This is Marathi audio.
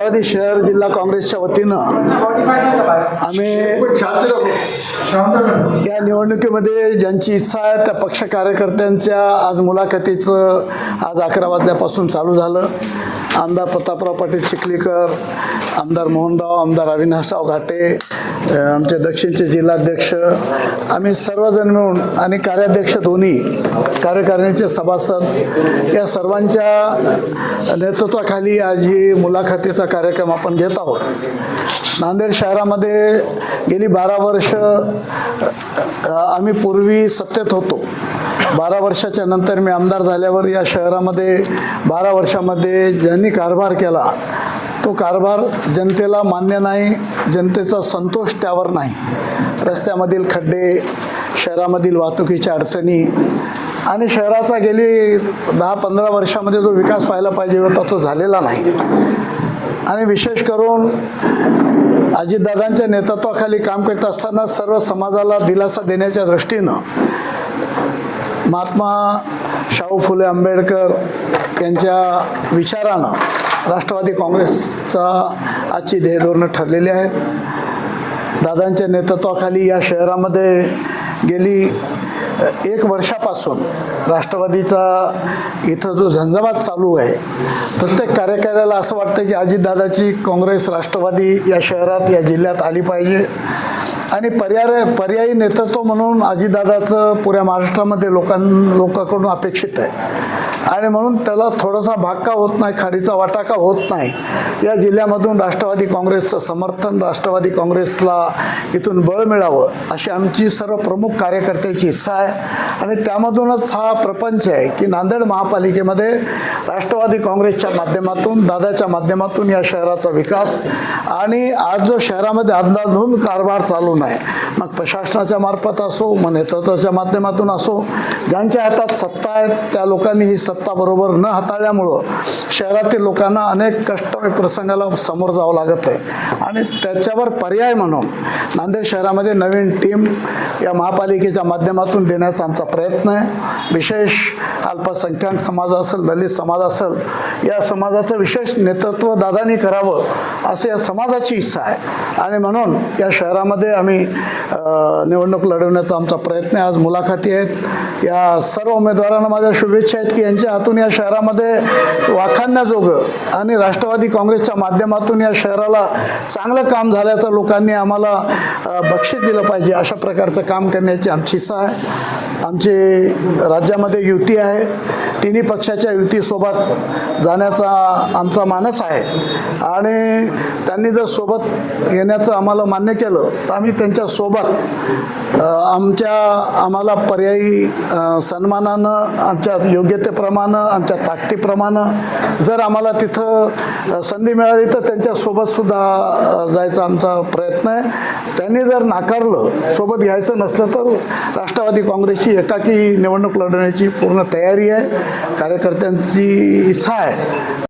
अमरावती शहर जिल्हा काँग्रेसच्या वतीनं आम्ही या निवडणुकीमध्ये ज्यांची इच्छा आहे त्या पक्ष कार्यकर्त्यांच्या आज मुलाखतीचं आज अकरा वाजल्यापासून चालू झालं. आमदार प्रतापराव पाटील चिखलीकर आमदार मोहनराव आमदार अविनाशराव घाटे आमचे दक्षिणचे जिल्हाध्यक्ष आम्ही सर्वजण मिळून आणि कार्याध्यक्ष दोन्ही कार्यकारिणीचे सभासद या सर्वांच्या नेतृत्वाखाली आज ही मुलाखतीचा कार्यक्रम आपण घेत आहोत. नांदेड शहरामध्ये गेली बारा वर्ष आम्ही पूर्वी सत्तेत होतो. बारा वर्षाच्या नंतर मी आमदार झाल्यावर या शहरामध्ये बारा वर्षामध्ये ज्यांनी कारभार केला तो कारभार जनतेला मान्य नाही जनतेचा संतोष त्यावर नाही. रस्त्यामधील खड्डे शहरामधील वाहतुकीच्या अडचणी आणि शहराचा गेली दहा पंधरा वर्षामध्ये जो विकास व्हायला पाहिजे होता तो झालेला नाही. आणि विशेष करून अजितदादांच्या नेतृत्वाखाली काम करत असताना सर्व समाजाला दिलासा देण्याच्या दृष्टीनं महात्मा शाहू फुले आंबेडकर यांच्या विचारानं राष्ट्रवादी काँग्रेसचा आजची ध्येयधोरणं ठरलेली आहेत दादांच्या नेतृत्वाखाली या शहरामध्ये गेली एक वर्षापासून राष्ट्रवादीचा इथं जो झंझावात चालू आहे प्रत्येक कार्यकार्याला असं वाटतं की अजितदादाची काँग्रेस राष्ट्रवादी या शहरात या जिल्ह्यात आली पाहिजे. आणि पर्याय पर्यायी नेतृत्व म्हणून अजितदादाचं पुऱ्या महाराष्ट्रामध्ये लोकां लोकांकडून अपेक्षित आहे. आणि म्हणून त्याला थोडासा भाग का होत नाही खारीचा वाटा का होत नाही. या जिल्ह्यामधून राष्ट्रवादी काँग्रेसचं समर्थन राष्ट्रवादी काँग्रेसला इथून बळ मिळावं अशी आमची सर्व प्रमुख कार्यकर्त्याची इच्छा आहे. आणि त्यामधूनच हा प्रपंच आहे की नांदेड महापालिकेमध्ये राष्ट्रवादी काँग्रेसच्या माध्यमातून दादाच्या माध्यमातून या शहराचा विकास आणि आज जो शहरामध्ये अंदाधून कारभार चालू आहे मग प्रशासनाच्या मार्फत असो मग नेतृत्वाच्या माध्यमातून असो ज्यांच्या हातात सत्ता आहे त्या लोकांनी ही सत्ता बरोबर न हाताळल्यामुळं शहरातील लोकांना अनेक कष्टमय प्रसंगाला समोर जावं लागत आहे. आणि त्याच्यावर पर्याय म्हणून नांदेड शहरामध्ये नवीन टीम या महापालिकेच्या माध्यमातून देण्याचा आमचा प्रयत्न आहे. विशेष अल्पसंख्याक समाज असेल दलित समाज असेल या समाजाचं विशेष नेतृत्व दादानी करावं असं या समाजाची इच्छा आहे. आणि म्हणून या शहरामध्ये आम्ही निवडणूक लढवण्याचा आमचा प्रयत्न आहे. आज मुलाखती आहेत. या सर्व उमेदवारांना माझ्या शुभेच्छा आहेत की यांच्या म्हणजे हातून या शहरामध्ये वाखाणण्याजोगं आणि राष्ट्रवादी काँग्रेसच्या माध्यमातून या शहराला चांगलं काम झाल्याचं लोकांनी आम्हाला बक्षीस दिलं पाहिजे अशा प्रकारचं काम करण्याची आमची इच्छा आहे. आमची राज्यामध्ये युती आहे. तिन्ही पक्षाच्या युतीसोबत जाण्याचा आमचा मानस आहे. आणि त्यांनी जर सोबत येण्याचं आम्हाला मान्य केलं तर आम्ही त्यांच्यासोबत आमच्या आम्हाला पर्यायी सन्मानानं आमच्या योग्यतेप्रमाणे आमच्या ताकदीप्रमाणे जर आम्हाला तिथं संधी मिळाली तर त्यांच्यासोबतसुद्धा जायचा आमचा प्रयत्न आहे. त्यांनी जर नाकारलं सोबत घ्यायचं नसलं तर राष्ट्रवादी काँग्रेसची एकाकी निवडणूक लढवण्याची पूर्ण तयारी आहे. कार्यकर्त्यांची इच्छा आहे.